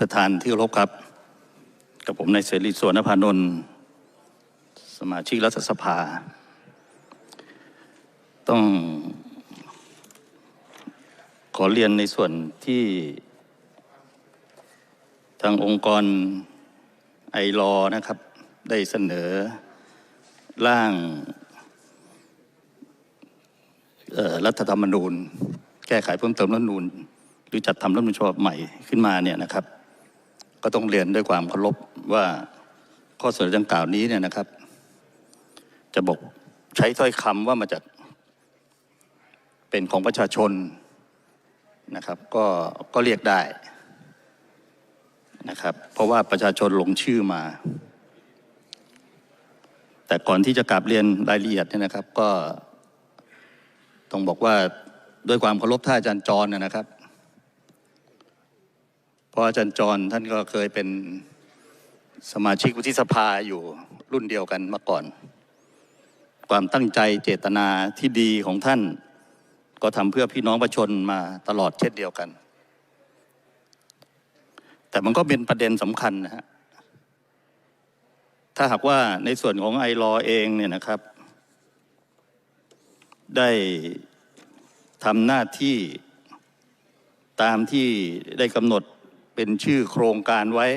ประธานที่เคารพครับ กับผมในายเสรีสวนพานนท์สมาชิกรัฐสภา ต้องขอเรียนในส่วนที่ทางองค์กรไอรอนะครับ ได้เสนอร่างรัฐธรรมนูญ แก้ไขเพิ่มเติมรัฐธรรมนูญ หรือจัดทำรัฐธรรมนูญฉบับใหม่ขึ้นมาเนี่ยนะครับ ก็ต้องเรียนด้วยความเคารพว่าข้อเสนอดังกล่าวนี้เนี่ยนะครับ จะบอกใช้ถ้อยคำว่ามาจากเป็นของประชาชนนะครับ ก็ก็เรียกได้นะครับ เพราะว่าประชาชนลงชื่อมา แต่ก่อนที่จะกลับเรียนรายละเอียดเนี่ยนะครับ ก็ต้องบอกว่าด้วยความเคารพท่านอาจารย์จรนะนะครับ ราะอาจารย์จรท่านก็เคยเป็นสมาชิกวุฒิสภาอยู่รุ่นเดียวกันมาก่อน ความตั้งใจเจตนาที่ดีของท่าน ก็ทำเพื่อพี่น้องประชาชนมาตลอดเช่นเดียวกัน แต่มันก็เป็นประเด็นสำคัญนะฮะถ้าหากว่าในส่วนของไอรอเองเนี่ยนะครับ ได้ทำหน้าที่ตามที่ได้กำหนด เป็นชื่อโครงการไว้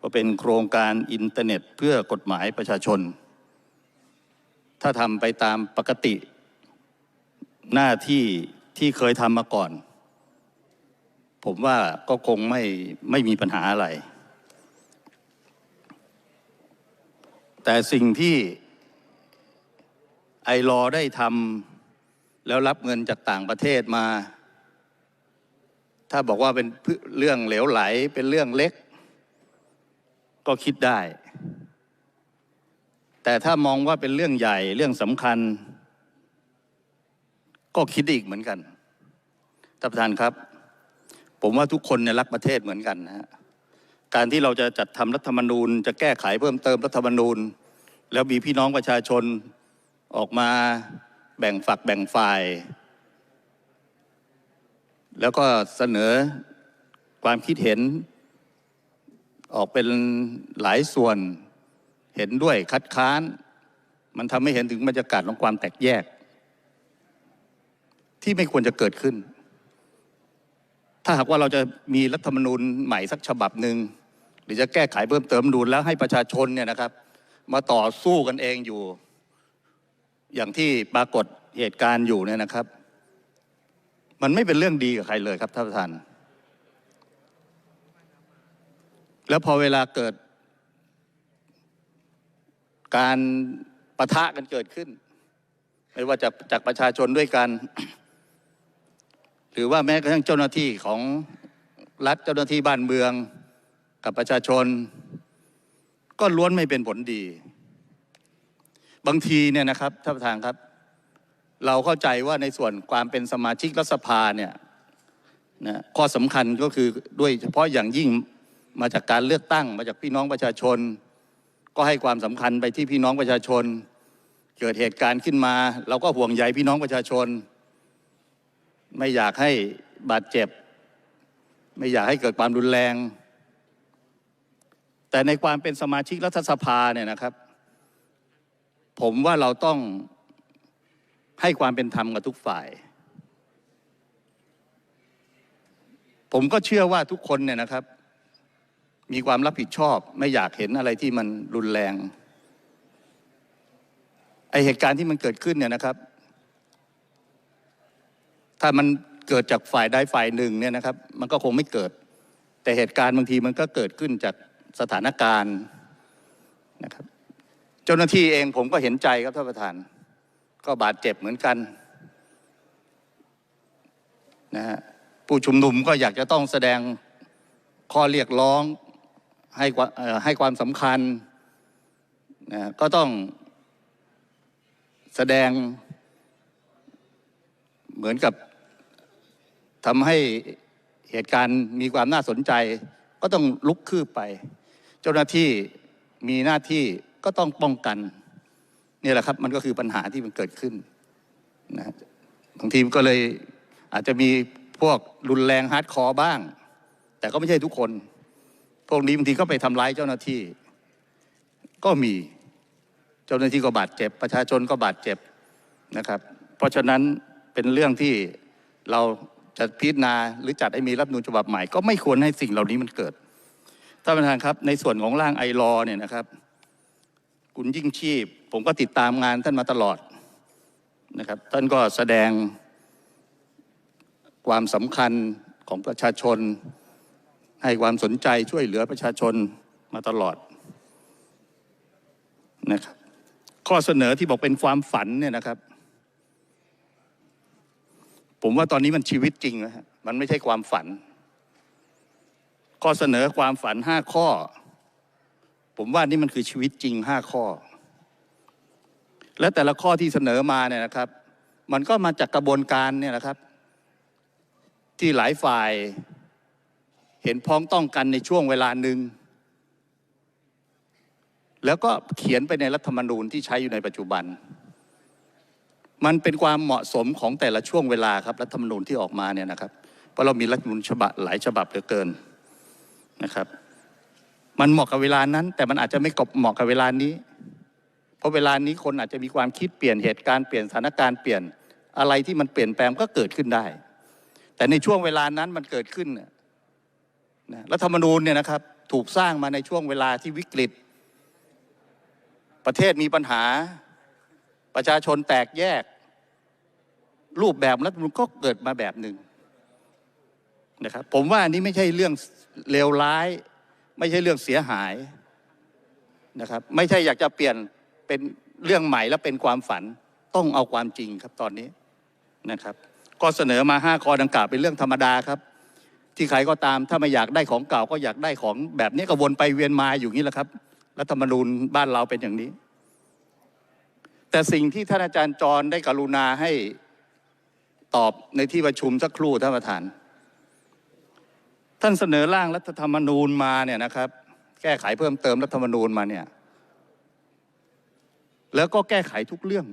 ว่าเป็นโครงการอินเทอร์เน็ตเพื่อกฎหมายประชาชน ถ้าทำไปตามปกติหน้าที่ที่เคยทำมาก่อน ผมว่าก็คงไม่ไม่มีปัญหาอะไร แต่สิ่งที่ไอรอได้ทำแล้วรับเงินจากต่างประเทศมา ถ้าบอกว่าเป็นเรื่องเหลวไหลเป็นเรื่องเล็ก ก็คิดได้ แต่ถ้ามองว่าเป็นเรื่องใหญ่เรื่องสำคัญ ก็คิดอีกเหมือนกันท่านประธานครับ ผมว่าทุกคนเนี่ยรักประเทศเหมือนกันนะฮะการที่เราจะจัดทำรัฐธรรมนูญ จะแก้ไขเพิ่มเติมรัฐธรรมนูญ แล้วมีพี่น้องประชาชนออกมาแบ่งฝักแบ่งฝ่าย แล้วก็เสนอความคิดเห็นออกเป็นหลายส่วนเห็นด้วยคัดค้าน มันทำให้เห็นถึงบรรยากาศของความแตกแยก ที่ไม่ควรจะเกิดขึ้น ถ้าหากว่าเราจะมีรัฐธรรมนูญใหม่สักฉบับหนึ่งหรือจะแก้ไขเพิ่มเติมรัฐธรรมนูแล้วให้ประชาชนเนี่ยนะครับ มาต่อสู้กันเองอยู่ อย่างที่ปรากฏเหตุการณ์อยู่เนี่ยนะครับ มันไม่เป็นเรื่องดีกับใครเลยครับท่านประธาน แล้วพอเวลาเกิด การประทะกันเกิดขึ้น ไม่ว่าจะจากประชาชนด้วยกัน หรือว่าแม้กระทั่งเจ้าหน้าที่ของรัฐเจ้าหน้าที่บ้านเมือง กับประชาชน ก็ล้วนไม่เป็นผลดี บางทีเนี่ยนะครับท่านประธานครับ เราเข้าใจว่าในส่วนความเป็นสมาชิกรัฐสภาเนี่ยนะข้อสำคัญก็คือด้วยเฉพาะอย่างยิ่งมาจากการเลือกตั้ง มาจากพี่น้องประชาชน ก็ให้ความสำคัญไปที่พี่น้องประชาชน เกิดเหตุการณ์ขึ้นมา เราก็ห่วงใยพี่น้องประชาชน ไม่อยากให้บาดเจ็บ ไม่อยากให้เกิดความรุนแรง แต่ในความเป็นสมาชิกรัฐสภาเนี่ยนะครับ ผมว่าเราต้อง ให้ความเป็นธรรมกับทุกฝ่าย ผมก็เชื่อว่าทุกคนเนี่ยนะครับ มีความรับผิดชอบ ไม่อยากเห็นอะไรที่มันรุนแรงไอเหตุการณ์ที่มันเกิดขึ้นเนี่ยนะครับ ถ้ามันเกิดจากฝ่ายใดฝ่ายหนึ่งเนี่ยนะครับ มันก็คงไม่เกิด แต่เหตุการณ์บางทีมันก็เกิดขึ้นจากสถานการณ์นะครับ เจ้าหน้าที่เองผมก็เห็นใจครับท่านประธาน ก็บาดเจ็บเหมือนกันนะฮะผู้ชุมนุมก็อยากจะต้องแสดงข้อเรียกร้องให้ความเอ่อให้ความสำคัญนะก็ต้องแสดงเหมือนกับทำให้เหตุการณ์มีความน่าสนใจ ก็ต้องลุกคืบไป เจ้าหน้าที่มีหน้าที่ก็ต้องป้องกัน นี่แหละครับมันก็คือปัญหาที่มันเกิดขึ้นนะบางทีมก็เลยอาจจะมีพวกรุนแรงฮาร์ดคอร์บ้าง แต่ก็ไม่ใช่ทุกคน พวกนี้บางทีก็ไปทำร้ายเจ้าหน้าที่ ก็มีเจ้าหน้าที่ก็บาดเจ็บ ประชาชนก็บาดเจ็บนะครับ เพราะฉะนั้นเป็นเรื่องที่เราจะพิจารณาหรือจัดให้มีรัฐธรรมนูญฉบับใหม่ ก็ไม่ควรให้สิ่งเหล่านี้มันเกิดท่านประธานครับ ในส่วนของร่างไอรอเนี่ยนะครับ คุณยิ่งชีพ ผมก็ติดตามงานท่านมาตลอดนะครับ ท่านก็แสดงความสำคัญของประชาชน ให้ความสนใจช่วยเหลือประชาชนมาตลอดนะครับ ข้อเสนอที่บอกเป็นความฝันเนี่ยนะครับ ผมว่าตอนนี้มันชีวิตจริงนะฮะมันไม่ใช่ความฝัน ข้อเสนอความฝันห้าข้อ ผมว่านี่มันคือชีวิตจริงห้าข้อ และแต่ละข้อที่เสนอมาเนี่ยนะครับ มันก็มาจากกระบวนการเนี่ยนะครับ ที่หลายฝ่ายเห็นพ้องต้องกันในช่วงเวลาหนึ่งแล้วก็เขียนไปในรัฐธรรมนูญที่ใช้อยู่ในปัจจุบัน มันเป็นความเหมาะสมของแต่ละช่วงเวลาครับรัฐธรรมนูญที่ออกมาเนี่ยนะครับ เพราะเรามีรัฐธรรมนูญฉบับหลายฉบับเหลือเกินนะครับ มันเหมาะกับเวลานั้น แต่มันอาจจะไม่กบเหมาะกับเวลานี้ เพราะเวลานี้คนอาจจะมีความคิดเปลี่ยนเหตุการณ์เปลี่ยนสถานการณ์เปลี่ยนอะไรที่มันเปลี่ยนแปลงก็เกิดขึ้นได้ แต่ในช่วงเวลานั้นมันเกิดขึ้นเนี่ยนะรัฐธรรมนูญเนี่ยนะครับถูกสร้างมาในช่วงเวลาที่วิกฤต ประเทศมีปัญหา ประชาชนแตกแยก รูปแบบรัฐธรรมนูญก็เกิดมาแบบหนึ่งนะครับผมว่าอันนี้ไม่ใช่เรื่องเลวร้าย ไม่ใช่เรื่องเสียหายนะครับ ไม่ใช่อยากจะเปลี่ยน เป็นเรื่องใหม่แล้วเป็นความฝันต้องเอาความจริงครับตอนนี้นะครับ ก็เสนอมาห้าข้อดังกล่าวเป็นเรื่องธรรมดาครับ ที่ใครก็ตามถ้าไม่อยากได้ของเก่าก็อยากได้ของแบบนี้ก็วนไปเวียนมาอยู่นี้แหละครับรัฐธรรมนูญบ้านเราเป็นอย่างนี้ แต่สิ่งที่ท่านอาจารย์จรได้กรุณาให้ตอบในที่ประชุมสักครู่ท่านประธาน ท่านเสนอร่างรัฐธรรมนูญมาเนี่ยนะครับ แก้ไขเพิ่มเติมรัฐธรรมนูญมาเนี่ย แล้วก็แก้ไขทุกเรื่อง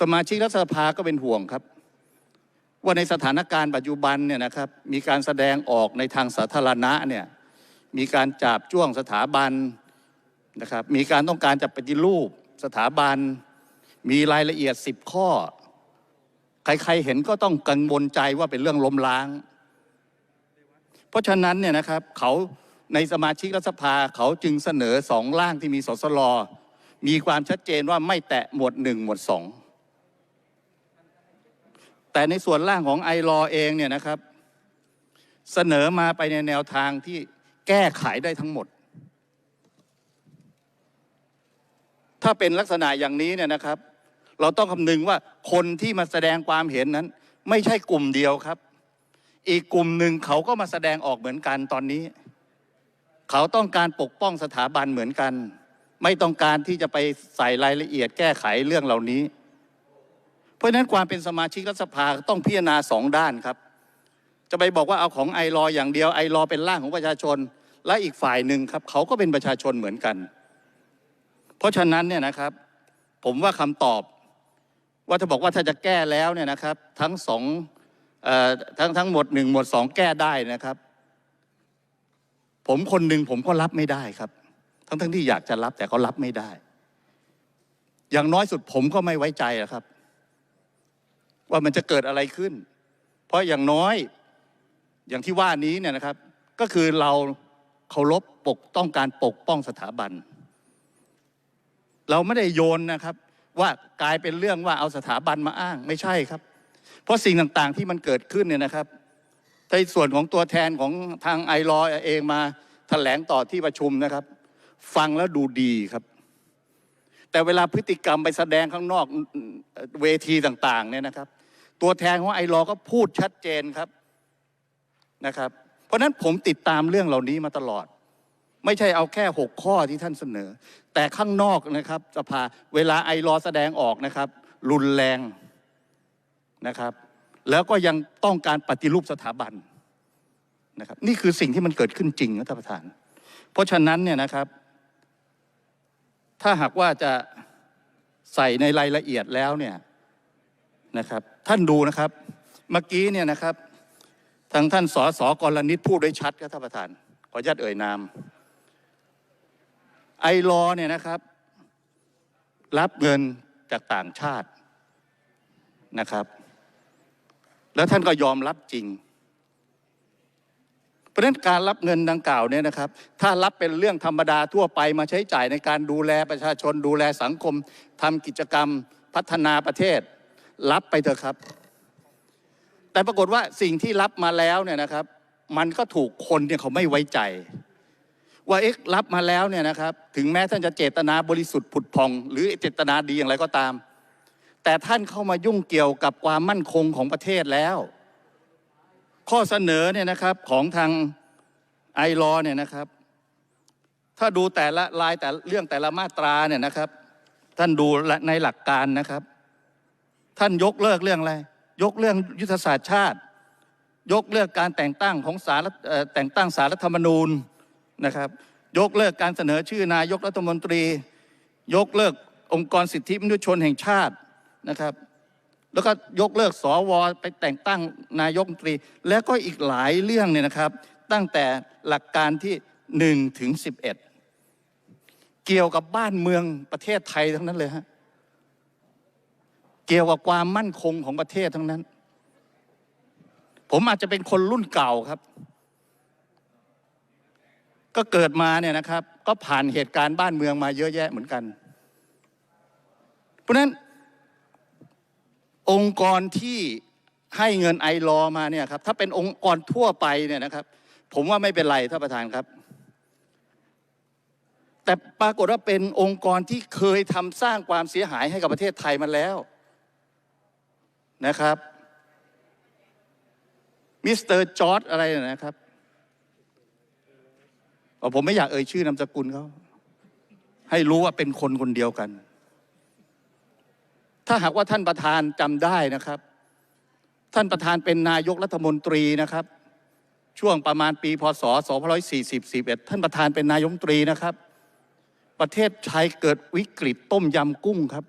สมาชิกรัฐสภาก็เป็นห่วงครับ ว่าในสถานการณ์ปัจจุบันเนี่ยนะครับมีการแสดงออกในทางสาธารณะเนี่ยมีการจับจ้วงสถาบันนะครับมีการต้องการจะปฏิรูปสถาบัน มีรายละเอียดสิบข้อ ใครๆเห็นก็ต้องกังวลใจว่าเป็นเรื่องล้มล้าง เพราะฉะนั้นเนี่ยนะครับเขาในสมาชิกรัฐสภาเขาจึงเสนอสองร่างที่มีสสล มีความชัดเจนว่าไม่แตะหมวดหนึ่งหมวดสองแต่ในส่วนร่างของไอรอเองเนี่ยนะครับ เสนอมาไปในแนวทางที่แก้ไขได้ทั้งหมด ถ้าเป็นลักษณะอย่างนี้เนี่ยนะครับ เราต้องคำนึงว่าคนที่มาแสดงความเห็นนั้น ไม่ใช่กลุ่มเดียวครับ อีกกลุ่มหนึ่งเขาก็มาแสดงออกเหมือนกันตอนนี้ เขาต้องการปกป้องสถาบันเหมือนกัน ไม่ต้องการที่จะไปใส่รายละเอียดแก้ไขเรื่องเหล่านี้ เพราะฉะนั้นความเป็นสมาชิกรัฐสภาต้องพิจารณาสองด้านครับ จะไปบอกว่าเอาของไอรออย่างเดียวไอรอเป็นร่างของประชาชน และอีกฝ่ายหนึ่งครับ เขาก็เป็นประชาชนเหมือนกัน เพราะฉะนั้นเนี่ยนะครับ ผมว่าคำตอบว่าถ้าบอกว่าถ้าจะแก้แล้วเนี่ยนะครับ ทั้งสองออทั้งทั้งหมดหนึ่งหมดสองแก้ได้นะครับ ผมคนหนึ่งผมก็รับไม่ได้ครับ ทั้งทั้งที่อยากจะรับแต่ก็รับไม่ได้ อย่างน้อยสุดผมก็ไม่ไว้ใจอะครับ ว่ามันจะเกิดอะไรขึ้น เพราะอย่างน้อยอย่างที่ว่านี้เนี่ยนะครับ ก็คือเราเคารพปกต้องการปกป้องสถาบัน เราไม่ได้โยนนะครับ ว่ากลายเป็นเรื่องว่าเอาสถาบันมาอ้างไม่ใช่ครับ เพราะสิ่งต่างๆที่มันเกิดขึ้นเนี่ยนะครับในส่วนของตัวแทนของทางไอรอเองมาแถลงต่อที่ประชุมนะครับ ฟังแล้วดูดีครับ แต่เวลาพฤติกรรมไปแสดงข้างนอกเวทีต่าง ๆ เนี่ยนะครับ ตัวแทนของไอรอก็พูดชัดเจนครับนะครับ เพราะฉะนั้นผมติดตามเรื่องเหล่านี้มาตลอด ไม่ใช่เอาแค่หกข้อที่ท่านเสนอ แต่ข้างนอกนะครับสภาเวลาไอรอแสดงออกนะครับ รุนแรงนะครับ แล้วก็ยังต้องการปฏิรูปสถาบันนะครับ นี่คือสิ่งที่มันเกิดขึ้นจริงนะท่านประธาน เพราะฉะนั้นเนี่ยนะครับ ถ้าหากว่าจะใส่ในรายละเอียดแล้วเนี่ยนะครับ ท่านดูนะครับ เมื่อกี้เนี่ยนะครับ ทางท่านสสกรณิตพูดได้ชัดครับท่านประธาน ขออนุญาตเอ่ยนามไอรอเนี่ยนะครับ รับเงินจากต่างชาตินะครับ แล้วท่านก็ยอมรับจริง ราะฉะนั้นการรับเงินดังกล่าวเนี่ยนะครับ ถ้ารับเป็นเรื่องธรรมดาทั่วไปมาใช้จ่ายในการดูแลประชาชนดูแลสังคมทำกิจกรรมพัฒนาประเทศ รับไปเถอะครับ แต่ปรากฏว่าสิ่งที่รับมาแล้วเนี่ยนะครับ มันก็ถูกคนเนี่ยเขาไม่ไว้ใจ ว่าเอ๊ะรับมาแล้วเนี่ยนะครับ ถึงแม้ท่านจะเจตนาบริสุทธิ์ผุดพอง หรือเจตนาดีอย่างไรก็ตาม แต่ท่านเข้ามายุ่งเกี่ยวกับความมั่นคงของประเทศแล้ว ข้อเสนอเนี่ยนะครับของทางไอรอเนี่ยนะครับ ถ้าดูแต่ละรายแต่เรื่องแต่ละมาตราเนี่ยนะครับ ท่านดูในหลักการนะครับ ท่านยกเลิกเรื่องอะไร ยกเรื่องยุทธศาสตร์ชาติ ยกเลิกการแต่งตั้งของสารแต่งตั้งสารรัฐธรรมนูญนะครับ ยกเลิกการเสนอชื่อนายกรัฐมนตรี ยกเลิกองค์กรสิทธิมนุษยชนแห่งชาตินะครับ แล้วก็ยกเลิกสวไปแต่งตั้งนายกมนตรี แล้วก็อีกหลายเรื่องเนี่ยนะครับ ตั้งแต่หลักการที่หนึ่งถึงสิบเอ็ดเกี่ยวกับบ้านเมืองประเทศไทยทั้งนั้นเลยฮะเกี่ยวกับความมั่นคงของประเทศทั้งนั้น ผมอาจจะเป็นคนรุ่นเก่าครับ ก็เกิดมาเนี่ยนะครับ ก็ผ่านเหตุการณ์บ้านเมืองมาเยอะแยะเหมือนกัน เพราะนั้น องค์กรที่ให้เงินไอรอมาเนี่ยครับถ้าเป็นองค์กรทั่วไปเนี่ยนะครับ ผมว่าไม่เป็นไรท่านประธานครับ แต่ปรากฏว่าเป็นองค์กรที่เคยทำสร้างความเสียหายให้กับประเทศไทยมาแล้วนะครับมิสเตอร์จอร์ดอะไรนะครับผมไม่อยากเอ่ยชื่อนามสกุลเขาให้รู้ว่าเป็นคนคนเดียวกัน ถ้าหากว่าท่านประธานจำได้นะครับ ท่านประธานเป็นนายกรัฐมนตรีนะครับ ช่วงประมาณปีพศ2540 41ท่านประธานเป็นนายกรัฐมนตรีนะครับ ประเทศไทยเกิดวิกฤตต้มยำกุ้งครับ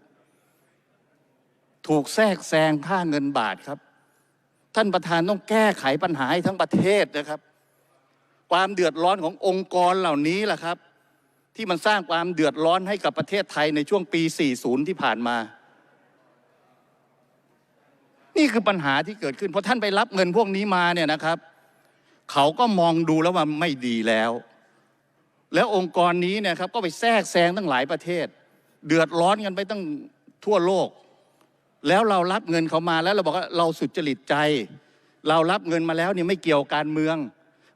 ถูกแทรกแซงค่าเงินบาทครับ ท่านประธานต้องแก้ไขปัญหาให้ทั้งประเทศนะครับ ความเดือดร้อนขององค์กรเหล่านี้แหละครับ ที่มันสร้างความเดือดร้อนให้กับประเทศไทยในช่วงปี 40 ที่ผ่านมา นี่คือปัญหาที่เกิดขึ้นเพราะท่านไปรับเงินพวกนี้มาเนี่ยนะครับ เขาก็มองดูแล้วว่าไม่ดีแล้ว แล้วองค์กรนี้เนี่ยครับก็ไปแทรกแซงตั้งหลายประเทศ เดือดร้อนกันไปตั้งทั่วโลก แล้วเรารับเงินเขามาแล้วเราบอกว่าเราสุจริตใจ เรารับเงินมาแล้วเนี่ยไม่เกี่ยวการเมือง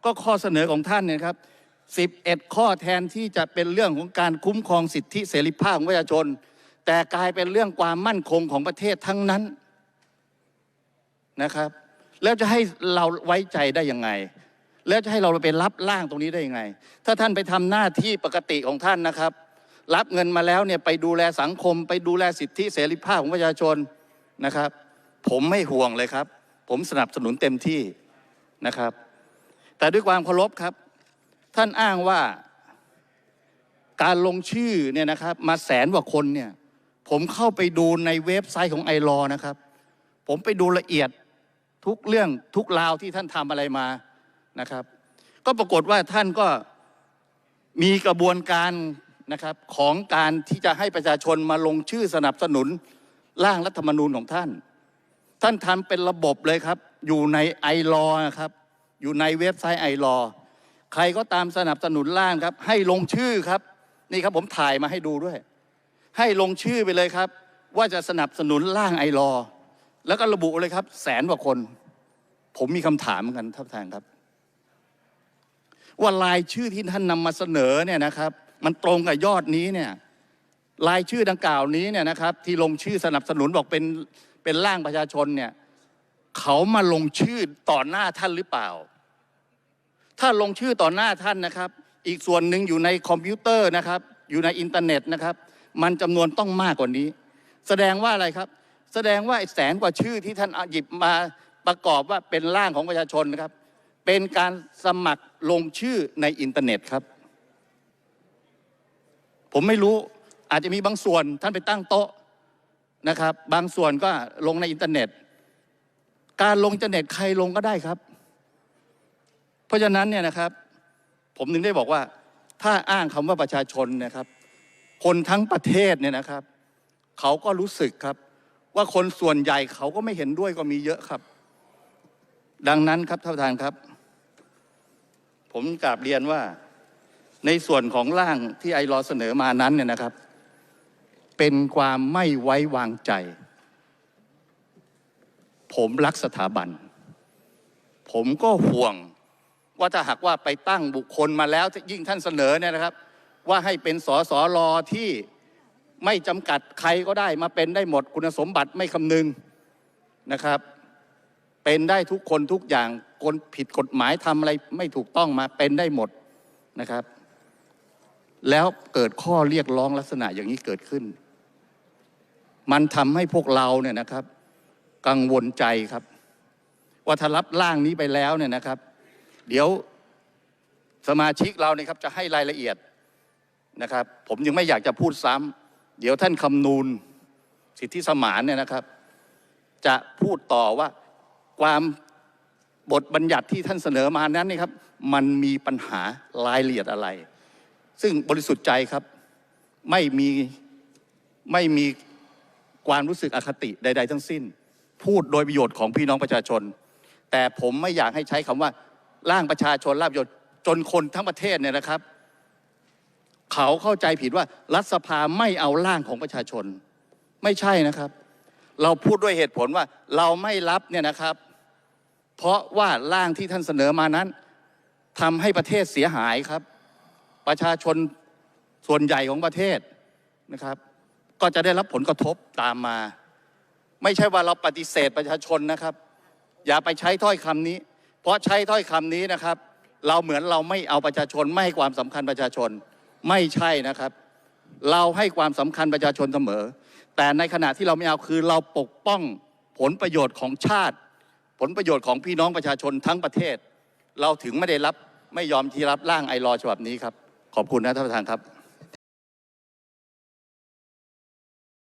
ก็ข้อเสนอของท่านเนี่ยครับ11 ข้อแทนที่จะเป็นเรื่องของการคุ้มครองสิทธิเสรีภาพของประชาชน แต่กลายเป็นเรื่องความมั่นคงของประเทศทั้งนั้น นะครับ แล้วจะให้เราไว้ใจได้ยังไง แล้วจะให้เราไปรับร่างตรงนี้ได้ยังไง ถ้าท่านไปทำหน้าที่ปกติของท่านนะครับ รับเงินมาแล้วเนี่ยไปดูแลสังคม ไปดูแลสิทธิเสรีภาพของประชาชนนะครับ ผมไม่ห่วงเลยครับ ผมสนับสนุนเต็มที่นะครับ แต่ด้วยความเคารพครับ ท่านอ้างว่าการลงชื่อเนี่ยนะครับมาแสนกว่าคนเนี่ยผมเข้าไปดูในเว็บไซต์ของไอรอนะครับ ผมไปดูละเอียด ทุกเรื่องทุกราวที่ท่านทำอะไรมานะครับ ก็ปรากฏว่าท่านก็มีกระบวนการนะครับของการที่จะให้ประชาชนมาลงชื่อสนับสนุนร่างรัฐธรรมนูญของท่าน ท่านทำเป็นระบบเลยครับ อยู่ในไอรอนะครับ อยู่ในเว็บไซต์ไอรอใครก็ตามสนับสนุนร่างครับ ให้ลงชื่อครับ นี่ครับผมถ่ายมาให้ดูด้วย ให้ลงชื่อไปเลยครับ ว่าจะสนับสนุนร่างไอรอ แล้วก็ระบุเลยครับ แสนกว่าคน ผมมีคำถามเหมือนกันท่านประธานครับ ว่ารายชื่อที่ท่านนำมาเสนอเนี่ยนะครับ มันตรงกับยอดนี้เนี่ยรายชื่อดังกล่าวนี้เนี่ยนะครับ ที่ลงชื่อสนับสนุนบอกเป็นเป็นร่างประชาชนเนี่ยเขามาลงชื่อต่อหน้าท่านหรือเปล่า ถ้าลงชื่อต่อหน้าท่านนะครับ อีกส่วนหนึ่งอยู่ในคอมพิวเตอร์นะครับ อยู่ในอินเทอร์เน็ตนะครับ มันจำนวนต้องมากกว่านี้ แสดงว่าอะไรครับ แสดงว่าไอ้แสนกว่าชื่อที่ท่านหยิบมาประกอบว่าเป็นร่างของประชาชนนะครับ เป็นการสมัครลงชื่อในอินเทอร์เน็ตครับ ผมไม่รู้อาจจะมีบางส่วนท่านไปตั้งโต๊ะนะครับ บางส่วนก็ลงในอินเทอร์เน็ต การลงอินเทอร์เน็ตใครลงก็ได้ครับ เพราะฉะนั้นเนี่ยนะครับ ผมถึงได้บอกว่า ถ้าอ้างคำว่าประชาชนนะครับ คนทั้งประเทศเนี่ยนะครับ เขาก็รู้สึกครับ ว่าคนส่วนใหญ่เขาก็ไม่เห็นด้วยก็มีเยอะครับ ดังนั้นครับท่านประธานครับ ผมกราบเรียนว่าในส่วนของร่างที่ไอรอว์เสนอมานั้นเนี่ยนะครับ เป็นความไม่ไว้วางใจ ผมรักสถาบัน ผมก็ห่วงว่าถ้าหากว่าไปตั้งบุคคลมาแล้วยิ่งท่านเสนอเนี่ยนะครับ ว่าให้เป็นสสรที่ ไม่จำกัดใครก็ได้มาเป็นได้หมดคุณสมบัติไม่คำนึงนะครับ เป็นได้ทุกคนทุกอย่างคนผิดกฎหมายทำอะไรไม่ถูกต้องมาเป็นได้หมดนะครับ แล้วเกิดข้อเรียกร้องลักษณะอย่างนี้เกิดขึ้น มันทำให้พวกเราเนี่ยนะครับ กังวลใจครับ ว่าถ้ารับร่างนี้ไปแล้วเนี่ยนะครับ เดี๋ยวสมาชิกเราเนี่ยครับจะให้รายละเอียดนะครับ ผมยังไม่อยากจะพูดซ้ำ เดี๋ยวท่านคำนูนสิทธิสมานเนี่ยนะครับ จะพูดต่อว่าความบทบัญญัติที่ท่านเสนอมานั้นนี่ครับ มันมีปัญหารายละเอียดอะไร ซึ่งบริสุทธิ์ใจครับไม่มีไม่มีความรู้สึกอคติใด ๆ ทั้งสิ้น พูดโดยประโยชน์ของพี่น้องประชาชน แต่ผมไม่อยากให้ใช้คำว่าร่างประชาชนร่างประโยชน์จนคนทั้งประเทศเนี่ยนะครับ เขาเข้าใจผิดว่ารัฐสภาไม่เอาร่างของประชาชน ไม่ใช่นะครับ เราพูดด้วยเหตุผลว่าเราไม่รับเนี่ยนะครับ เพราะว่าร่างที่ท่านเสนอมานั้นทำให้ประเทศเสียหายครับ ประชาชนส่วนใหญ่ของประเทศนะครับ ก็จะได้รับผลกระทบตามมา ไม่ใช่ว่าเราปฏิเสธประชาชนนะครับ อย่าไปใช้ถ้อยคำนี้ เพราะใช้ถ้อยคำนี้นะครับ เราเหมือนเราไม่เอาประชาชนไม่ให้ความสำคัญประชาชน ไม่ใช่นะครับ เราให้ความสำคัญประชาชนเสมอ แต่ในขณะที่เราไม่เอาคือเราปกป้องผลประโยชน์ของชาติ ผลประโยชน์ของพี่น้องประชาชนทั้งประเทศ เราถึงไม่ได้รับไม่ยอมที่รับร่างไอรอฉบับนี้ครับ ขอบคุณนะท่านประธานครับ